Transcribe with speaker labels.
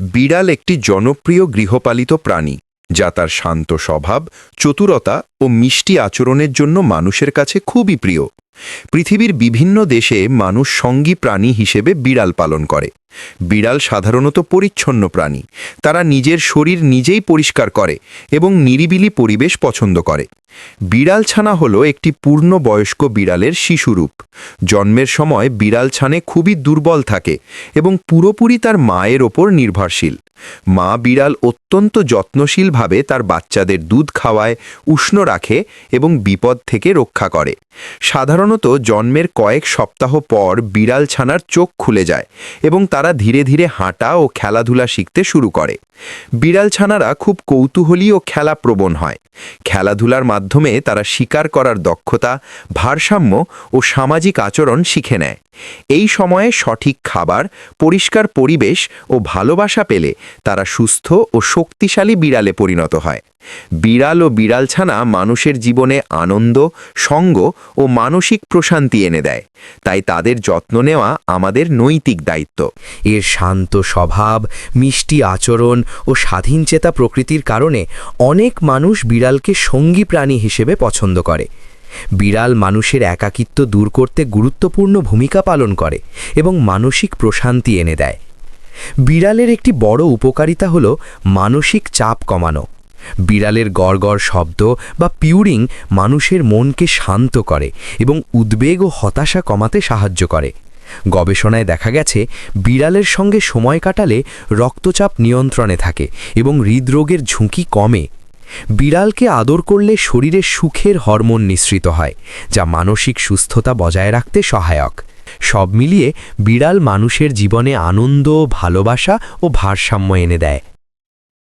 Speaker 1: বিড়াল একটি জনপ্রিয় গৃহপালিত প্রাণী, যা তার শান্ত স্বভাব, চতুরতা ও মিষ্টি আচরণের জন্য মানুষের কাছে খুবই প্রিয়। পৃথিবীর বিভিন্ন দেশে মানুষ সঙ্গী প্রাণী হিসেবে বিড়াল পালন করে। বিড়াল সাধারণত পরিচ্ছন্ন প্রাণী। তারা নিজের শরীর নিজেই পরিষ্কার করে এবং নিরিবিলি পরিবেশ পছন্দ করে। বিড়াল ছানা হল একটি পূর্ণ বয়স্ক বিড়ালের শিশুরূপ। জন্মের সময় বিড়াল ছানে খুবই দুর্বল থাকে এবং পুরোপুরি তার মায়ের ওপর নির্ভরশীল। মা বিড়াল অত্যন্ত যত্নশীলভাবে তার বাচ্চাদের দুধ খাওয়ায়, উষ্ণ রাখে এবং বিপদ থেকে রক্ষা করে। সাধারণত জন্মের কয়েক সপ্তাহ পর বিড়াল ছানার চোখ খুলে যায় এবং তারা ধীরে ধীরে হাঁটা ও খেলাধুলা শিখতে শুরু করে। বিড়াল ছানারা খুব কৌতূহলী ও খেলাপ্রবণ হয়। খেলাধুলার মাধ্যমে তারা শিকার করার দক্ষতা, ভারসাম্য ও সামাজিক আচরণ শিখে নেয়। এই সময়ে সঠিক খাবার, পরিষ্কার পরিবেশ ও ভালোবাসা পেলে তারা সুস্থ ও শক্তিশালী বিড়ালে পরিণত হয়। বিড়াল ও বিড়ালছানা মানুষের জীবনে আনন্দ, সঙ্গ ও মানসিক প্রশান্তি এনে দেয়। তাই তাদের যত্ন নেওয়া আমাদের নৈতিক দায়িত্ব।
Speaker 2: এর শান্ত স্বভাব, মিষ্টি আচরণ ও স্বাধীনচেতা প্রকৃতির কারণে অনেক মানুষ বিড়ালকে সঙ্গী প্রাণী হিসেবে পছন্দ করে। বিড়াল মানুষের একাকিত্ব দূর করতে গুরুত্বপূর্ণ ভূমিকা পালন করে এবং মানসিক প্রশান্তি এনে দেয়। বিড়ালের একটি বড় উপকারিতা হল মানসিক চাপ কমানো। বিড়ালের গড়গড় শব্দ বা পিউরিং মানুষের মনকে শান্ত করে এবং উদ্বেগ ও হতাশা কমাতে সাহায্য করে। গবেষণায় দেখা গেছে, বিড়ালের সঙ্গে সময় কাটালে রক্তচাপ নিয়ন্ত্রণে থাকে এবং হৃদরোগের ঝুঁকি কমে। বিড়ালকে আদর করলে শরীরে সুখের হরমোন নিঃসৃত হয়, যা মানসিক সুস্থতা বজায় রাখতে সহায়ক। সব মিলিয়ে বিড়াল মানুষের জীবনে আনন্দ, ভালোবাসা ও ভারসাম্য এনে দেয়।